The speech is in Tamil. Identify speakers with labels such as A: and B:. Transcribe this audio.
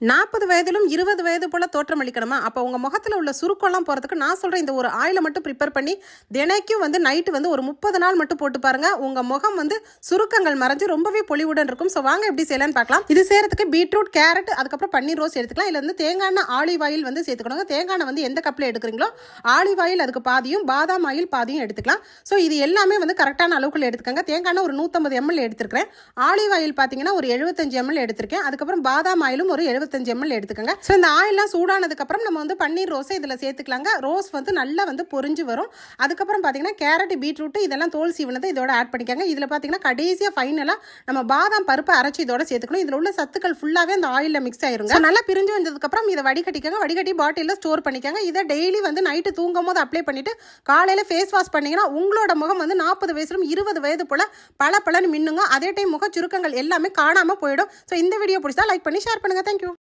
A: நாற்பது வயதிலும் இருபது வயது போல் தோற்றமளிக்கணுமா அப்போ உங்கள் முகத்தில் உள்ள சுருக்கம்லாம் போகிறதுக்கு நான் சொல்கிறேன் இந்த ஒரு ஆயிலை மட்டும் ப்ரிப்பேர் பண்ணி தினைக்கும் வந்து நைட்டு வந்து ஒரு முப்பது நாள் மட்டும் போட்டு பாருங்க. உங்கள் முகம் வந்து சுருக்கங்கள் மறைஞ்சு ரொம்பவே பொலிவுடன் இருக்கும். ஸோ வாங்க எப்படி செய்யலான்னு பார்க்கலாம். இது செய்கிறதுக்கு பீட்ரூட் கேரட் அதுக்கப்புறம் பன்னீர் ரோஸ் எடுத்துக்கலாம். இல்லை வந்து தேங்காய் எண்ணெய் ஆலிவ் ஆயில் வந்து சேர்த்துக்கணுங்க. தேங்காய் வந்து எந்த கப்பில் எடுக்கிறீங்களோ ஆலிவ் ஆயில் அதுக்கு பாதியும் பாதாம் ஆயில் பாதியும் எடுத்துக்கலாம். ஸோ இது எல்லாமே வந்து கரெக்டான அளவுக்குள்ள எடுத்துக்கோங்க. தேங்காய் எண்ணெய் ஒரு நூற்றம்பது எம்எல் எடுத்துருக்கேன் ஆலிவ் ஆயில் பார்த்தீங்கன்னா ஒரு எழுபத்தஞ்சு எம்எல் எடுத்திருக்கேன். அதுக்கப்புறம் பாதாம் ஆயிலும் ஒரு எழுபது எழுபத்தஞ்சு எம்எல் எடுத்துக்கோங்க. ஸோ இந்த ஆயிலாம் சூடானதுக்கப்புறம் நம்ம வந்து பன்னீர் ரோஸை இதில் சேர்த்துக்கலாங்க. ரோஸ் வந்து நல்லா வந்து பொரிஞ்சு வரும். அதுக்கப்புறம் பார்த்தீங்கன்னா கேரட் பீட்ரூட் இதெல்லாம் தோல் சீவனத்தை இதோட ஆட் பண்ணிக்கோங்க. இதில் பார்த்தீங்கன்னா கடைசியாக ஃபைனலாக நம்ம பாதாம் பருப்பு அரைச்சி இதோட சேர்த்துக்கணும். இதில் உள்ள சத்துக்கள் ஃபுல்லாகவே அந்த ஆயிலில் மிக்ஸ் ஆயிருங்க. நல்லா பிரிஞ்சு வந்ததுக்கப்புறம் இதை வடிகட்டிக்கங்க. வடிகட்டி பாட்டிலில் ஸ்டோர் பண்ணிக்கோங்க. இதை டெய்லி வந்து நைட்டு தூங்கும் போது அப்ளை பண்ணிவிட்டு காலையில் ஃபேஸ் வாஷ் பண்ணிங்கன்னா உங்களோட முகம் வந்து நாற்பது வயசுலும் இருபது வயது போல் பல பலன்னு மின்னுங்க. அதே டைம் முக சுருக்கங்கள் எல்லாமே காணாமல் போயிடும். ஸோ இந்த வீடியோ பிடிச்சா லைக் பண்ணி ஷேர் பண்ணுங்க. தேங்க்யூ